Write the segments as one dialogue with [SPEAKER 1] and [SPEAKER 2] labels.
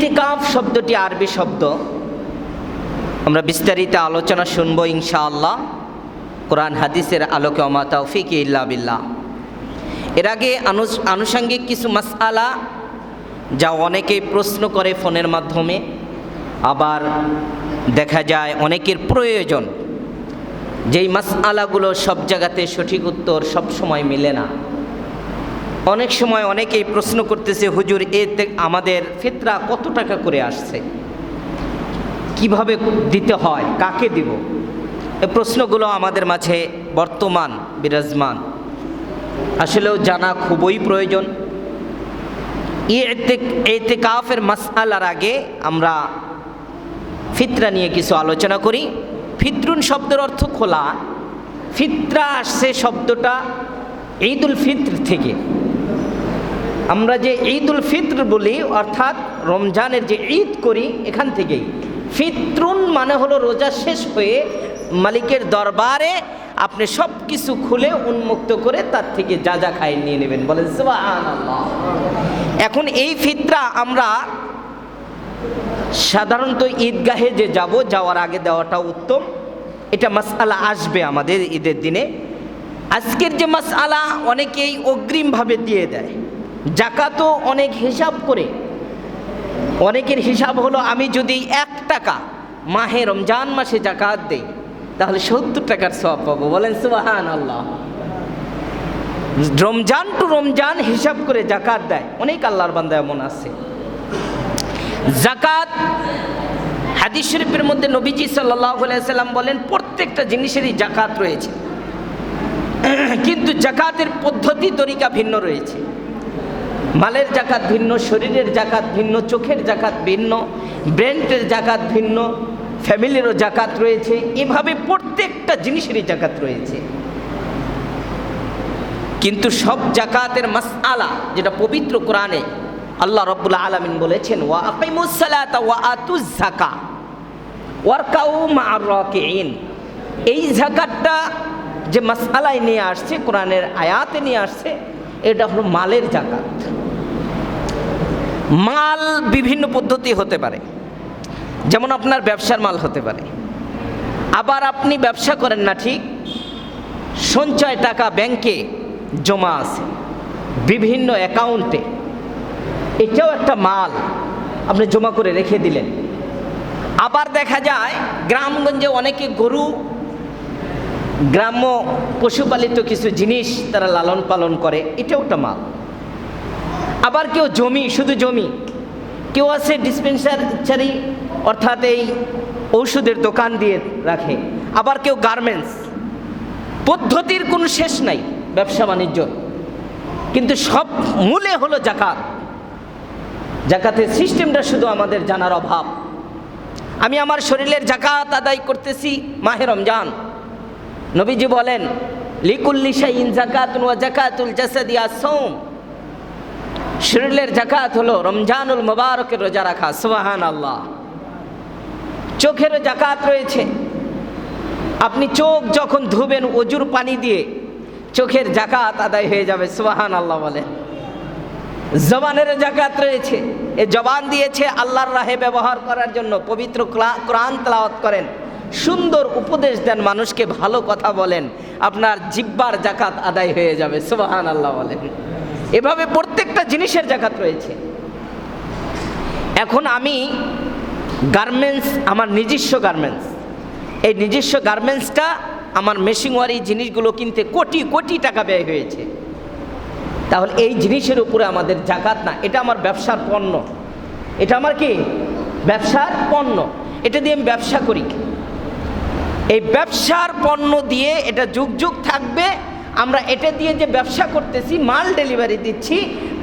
[SPEAKER 1] ইতিকাফ শব্দটি আরবি শব্দ। আমরা বিস্তারিত আলোচনা শুনব ইনশাআল্লাহ। কোরআন হাদিসের আলোকে অমা তৌফিক ইল্লা বিল্লাহ। এর আগে আনুষ- আনুষঙ্গিক কিছু মাসআলা যা অনেকেই প্রশ্ন করে ফোনের মাধ্যমে, আবার দেখা যায় অনেকের প্রয়োজন। যেই মাসআলাগুলো সব জায়গাতে সঠিক উত্তর সব সময় মিলে না। অনেক সময় অনেকেই প্রশ্ন করতেছে, হুজুর এতে আমাদের ফিতরা কত টাকা করে আসছে? কীভাবে দিতে হয়? কাকে দিব? এ প্রশ্নগুলো আমাদের মাঝে বর্তমান বিরাজমান। আসলেও জানা খুবই প্রয়োজন। এতে কাফের মাসআলার আগে আমরা ফিতরা নিয়ে কিছু আলোচনা করি। ফিতরুন শব্দের অর্থ খোলা। ফিতরা আসছে শব্দটা ঈদ উল ফিত্র থেকে। আমরা যে ঈদুল ফিত্র বলি, অর্থাৎ রমজানের যে ঈদ করি এখান থেকেই। ফিতরুন মানে হলো রোজা শেষ হয়ে মালিকের দরবারে আপনি সব কিছু খুলে উন্মুক্ত করে তার থেকে যা যা খাই নিয়ে নেবেন। বলেন এখন এই ফিতরা আমরা সাধারণত ঈদগাহে যে যাব, যাওয়ার আগে দেওয়াটা উত্তম। এটা মাসআলা আসবে আমাদের ঈদের দিনে। আজকের যে মাসআলা অনেকেই অগ্রিমভাবে দিয়ে দেয়। জাকাতও অনেক হিসাব করে। অনেকের হিসাব হলো, আমি যদি এক টাকা মাহে রমজান মাসে জাকাত দেই, তাহলে সত্তর টাকার সব পাবো। বলেন সুবাহান আল্লাহ রমজান টু রমজান হিসাব করে জাকাত দেয়। অনেক আল্লাহর বান্দা এমন আছে। জাকাত, হাদিস শরীফের মধ্যে নবীজি সাল্লাম বলেন, প্রত্যেকটা জিনিসেরই জাকাত রয়েছে। কিন্তু জাকাতের পদ্ধতি, তরিকা ভিন্ন রয়েছে। মালের জাকাত ভিন্ন, শরীরের জাকাত ভিন্ন, চোখের জাকাত ভিন্ন, ব্রেন্টের জাকাত ভিন্ন, ফ্যামিলিরও জাকাত রয়েছে, এভাবে প্রত্যেকটা জিনিসেরই জাকাত রয়েছে। কিন্তু সব জাকাতের মাসআলা যেটা পবিত্র কোরআনে আল্লাহ রব্বুল আলামিন বলেছেন, ওয়া এই জাকাতটা যে মাসআলায় নিয়ে আসছে, কোরআনের আয়াতে নিয়ে আসছে, এটা হলো মালের জাকাত। মাল বিভিন্ন পদ্ধতি হতে পারে। যেমন আপনার ব্যবসার মাল হতে পারে। আবার আপনি ব্যবসা করেন না ঠিক, সঞ্চয় টাকা ব্যাংকে জমা আছে, বিভিন্ন অ্যাকাউন্টে। এটাও একটা মাল আপনি জমা করে রেখে দিলেন। আবার দেখা যায়, গ্রামগঞ্জে অনেকে গরু, গ্রাম্য পশুপালিত কিছু জিনিস তারা লালন পালন করে, এটাও একটা মাল। আবার কেউ জমি, শুধু জমি। কেউ আছে ডিসপেন্সারি অর্থাৎ এই ঔষধের দোকান দিয়ে রাখে। আবার কেউ গার্মেন্টস পদ্ধতির কোনো শেষ নাই ব্যবসা বাণিজ্য। কিন্তু সব মূলে হলো জাকাত। জাকাতের সিস্টেমটা শুধু আমাদের জানার অভাব। আমি আমার শরীরের জাকাত আদায় করতেছি মাহে রমজান। নবীজি বলেন, লিকুল্লি শাইন জাকাতুন ওয়া জাকাতুল জাসাদিয়া সৌম শরীরের জাকাত হলো রমজানুল মোবারকের রোজা রাখা সোহান আল্লাহ চোখেরও জাকাত রয়েছে। আপনি চোখ যখন ধুবেন, অজুর পানি দিয়ে, চোখের জাকাত আদায় হয়ে যাবে সোহান আল্লাহ বলে জবানেরও জাকাত রয়েছে। এ জবান দিয়েছে আল্লাহর রাহে ব্যবহার করার জন্য, পবিত্র কোরআন তেলাওয়াত করেন। সুন্দর উপদেশ দেন মানুষকে, ভালো কথা বলেন। আপনার জিব্বার জাকাত আদায় হয়ে যাবে সোহান আল্লাহ বলেন। এভাবে প্রত্যেকটা জিনিসের জাকাত রয়েছে। এখন আমি গার্মেন্টস আমার নিজস্ব গার্মেন্টস এই নিজস্ব গার্মেন্টসটা আমার মেশিনওয়ারি জিনিসগুলো কিনতে কোটি কোটি টাকা ব্যয় হয়েছে। তাহলে এই জিনিসের উপরে আমাদের জাকাত না, এটা আমার ব্যবসার পণ্য। এটা আমার কি? ব্যবসার পণ্য। এটা দিয়ে আমি ব্যবসা করি। এই ব্যবসার পণ্য দিয়ে এটা যুগ যুগ থাকবে আমরা এটা দিয়ে যে ব্যবসা করতেছি, মাল ডেলিভারি দিচ্ছি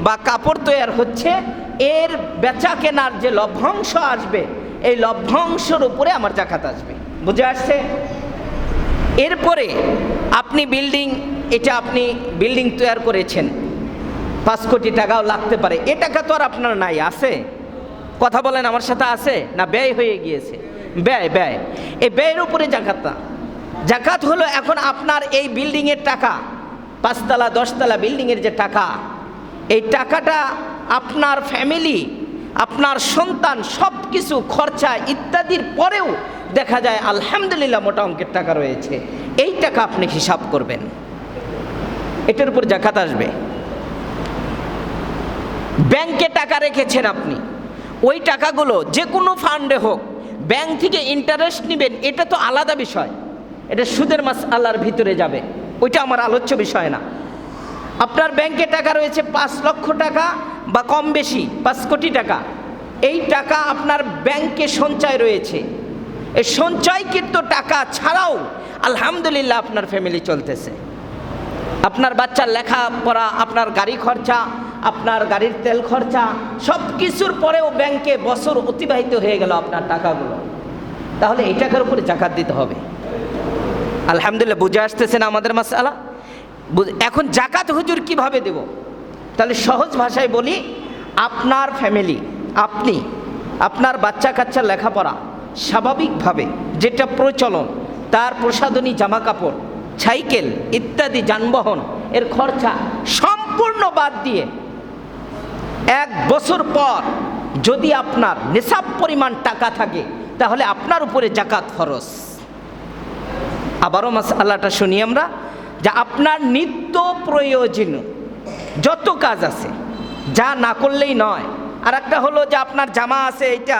[SPEAKER 1] বা কাপড় তৈরি হচ্ছে, এর বেচা কেনার যে লভ্যাংশ আসবে, এই লভ্যাংশের উপরে আমার জাকাত আসবে। বুঝে আসছে? এরপরে আপনি বিল্ডিং এটা আপনি বিল্ডিং তৈরি করেছেন, পাঁচ কোটি টাকাও লাগতে পারে। এ টাকা তো আর আপনার নাই, আছে? কথা বলেন, আমার সাথে আছে? না ব্যয় হয়ে গিয়েছে? ব্যয় ব্যয়। এই ব্যয়ের উপরে জাকাত জাকাত হলো এখন আপনার এই বিল্ডিংয়ের টাকা, পাঁচতলা, দশতলা বিল্ডিংয়ের যে টাকা, এই টাকাটা আপনার ফ্যামিলি, আপনার সন্তান সব কিছু খরচা ইত্যাদির পরেও দেখা যায় আলহামদুলিল্লাহ মোটা অঙ্কের টাকা রয়েছে। এই টাকা আপনি হিসাব করবেন। এটার উপর জাকাত আসবে। ব্যাংকে টাকা রেখেছেন আপনি। ওই টাকাগুলো যে কোনো ফান্ডে হোক, ব্যাংক থেকে ইন্টারেস্ট নেবেন, এটা তো আলাদা বিষয়। এটা সুদের মাস আল্লাহর ভিতরে যাবে। ওইটা আমার আলোচ্য বিষয় না। আপনার ব্যাংকে টাকা রয়েছে পাঁচ লক্ষ টাকা বা কম বেশি, পাঁচ কোটি টাকা। এই টাকা আপনার ব্যাংকে সঞ্চয় রয়েছে। এই সঞ্চয়কৃত টাকা ছাড়াও আলহামদুলিল্লাহ আপনার ফ্যামিলি চলতেছে। আপনার বাচ্চার লেখাপড়া, আপনার গাড়ি খরচা, আপনার গাড়ির তেল খরচা সব কিছুর পরেও ব্যাংকে বছর অতিবাহিত হয়ে গেল আপনার টাকাগুলো। তাহলে এই টাকার উপরে জাকাত দিতে হবে। আলহামদুলিল্লাহ, বুঝে আসতেছে না আমাদের মাসালা? এখন জাকাত হুজুর কীভাবে দেব? তাহলে সহজ ভাষায় বলি, আপনার ফ্যামিলি আপনি, আপনার বাচ্চা কাচ্চার লেখাপড়া স্বাভাবিকভাবে যেটা প্রচলন, তার প্রসাধনী জামা কাপড় সাইকেল ইত্যাদি যানবাহন, এর খরচা সম্পূর্ণ বাদ দিয়ে এক বছর পর যদি আপনার নিসাব পরিমাণ টাকা থাকে, তাহলে আপনার উপরে জাকাত ফরজ। আবারও মাস আল্লাহটা শুনি আমরা, যে আপনার নিত্য প্রয়োজনীয় যত কাজ আছে, যা না করলেই নয়। আর একটা হলো যে আপনার জামা আছে এটা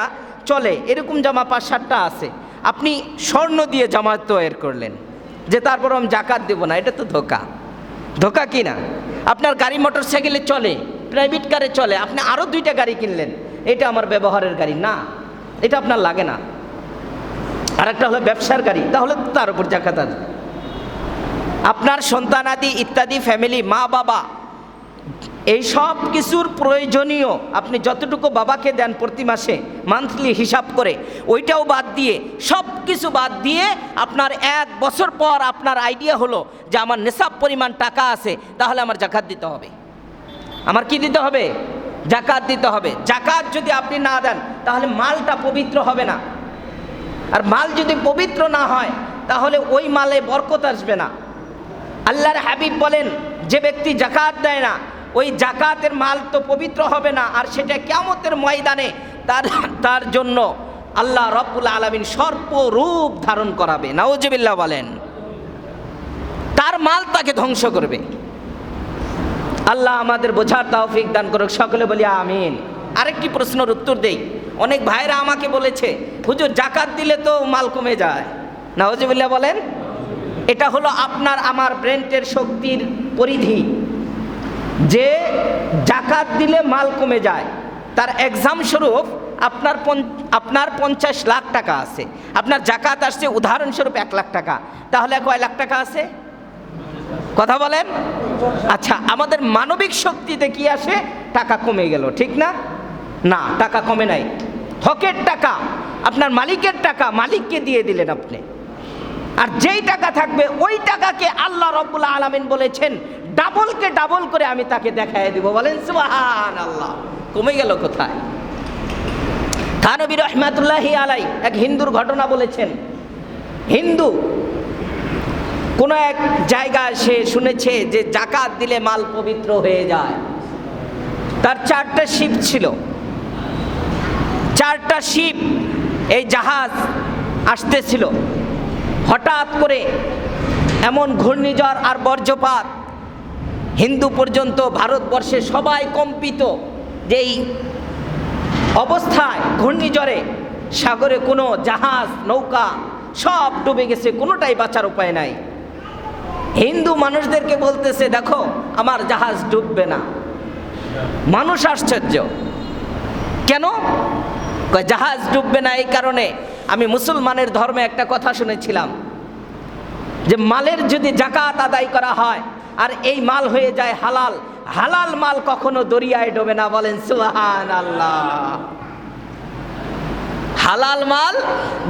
[SPEAKER 1] চলে, এরকম জামা পাঁচ সাতটা আছে, আপনি স্বর্ণ দিয়ে জামা তৈরি করলেন, যে তারপর আমি জাকাত দেবো না, এটা তো ধোকা। ধোকা কি না? আপনার গাড়ি মোটর সাইকেলে চলে, প্রাইভেট কারে চলে, আপনি আরও দুইটা গাড়ি কিনলেন, এটা আমার ব্যবহারের গাড়ি না, এটা আপনার লাগে না। আর একটা হলো ব্যবসার তাহলে তার উপর জাকাত আসবে আপনার সন্তানাদি ইত্যাদি ফ্যামিলি মা, বাবা, এই সব কিছুর প্রয়োজনীয়, আপনি যতটুকু বাবাকে দেন প্রতি মাসে মান্থলি হিসাব করে, ওইটাও বাদ দিয়ে সব কিছু বাদ দিয়ে আপনার এক বছর পর আপনার আইডিয়া হলো যে আমার নেশাব পরিমাণ টাকা আছে, তাহলে আমার জাকাত দিতে হবে। আমার কি দিতে হবে? জাকাত দিতে হবে। জাকাত যদি আপনি না দেন, তাহলে মালটা পবিত্র হবে না। আর মাল যদি পবিত্র না হয়, তাহলে ওই মালে বরকত আসবে না। আল্লাহর হাবিব বলেন, যে ব্যক্তি জাকাত দেয় না, ওই জাকাতের মাল তো পবিত্র হবে না, আর সেটা কেমতের ময়দানে তার তার জন্য আল্লাহ রব্বুল আলমিন সর্পরূপ ধারণ করাবে। নাওজবিল্লা বলেন, তার মাল তাকে ধ্বংস করবে। আল্লাহ আমাদের বোঝার তৌফিক দান করুক, সকলে বলি আমিন। আরেকটি প্রশ্নের উত্তর দেই। অনেক ভাইরা আমাকে বলেছে, হুজুর, জাকাত দিলে তো মাল কমে যায়। নাওজবিল্লা বলেন, এটা হলো আপনার, আমার ব্রেন্টের শক্তির পরিধি। যে জাকাত দিলে মাল কমে যায়, তার এক্সাম স্বরূপ আপনার আপনার পঞ্চাশ লাখ টাকা আছে। আপনার জাকাত আসছে উদাহরণস্বরূপ এক লাখ টাকা। তাহলে কয় লাখ টাকা আছে? কথা বলেন? আচ্ছা আমাদের মানবিক শক্তিতে কি আসে? টাকা কমে গেল, ঠিক না? না, টাকা কমে নাই। হকের টাকা, আপনার মালিকের টাকা মালিককে দিয়ে দিলেন আপনি। আর যেই টাকা থাকবে, ওই টাকাকে আল্লাহ রব্বুল আলমিন বলেছেন, ডাবলকে ডাবল করে আমি তাকে দেখাই দিব। বলেন সুবাহান আল্লাহ কমে গেল কোথায়? খানবী রহমাতুল্লাহি আলাই এক হিন্দুর ঘটনা বলেছেন। হিন্দু, কোনো এক জায়গায় সে শুনেছে যে জাকাত দিলে মাল পবিত্র হয়ে যায়। তার চারটা শিপ ছিল। চারটা শিপ এই জাহাজ আসতেছিল। হঠাৎ করে এমন ঘূর্ণিঝড় আর বর্জ্যপাত হিন্দু পর্যন্ত, ভারতবর্ষে সবাই কম্পিত যেই অবস্থায় ঘূর্ণিঝড়ে সাগরে কোনো জাহাজ, নৌকা সব ডুবে গেছে, কোনোটাই বাঁচার উপায় নাই। হিন্দু মানুষদেরকে বলতেছে, দেখো, আমার জাহাজ ডুববে না। মানুষ আশ্চর্য। কেন? জাহাজ ডুববে না এই কারণে আমি মুসলমানের ধর্মে একটা কথা শুনেছিলাম যে মালের যদি জাকাত আদায় করা হয় আর এই মাল হয়ে যায় হালাল হালাল মাল কখনো দরিয়ায় ডোবে না, বলেন সুহান আল্লাহ হালাল মাল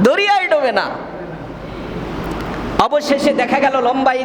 [SPEAKER 1] দরিয়ায় ডোবে না। অবশেষে দেখা গেল লম্বাই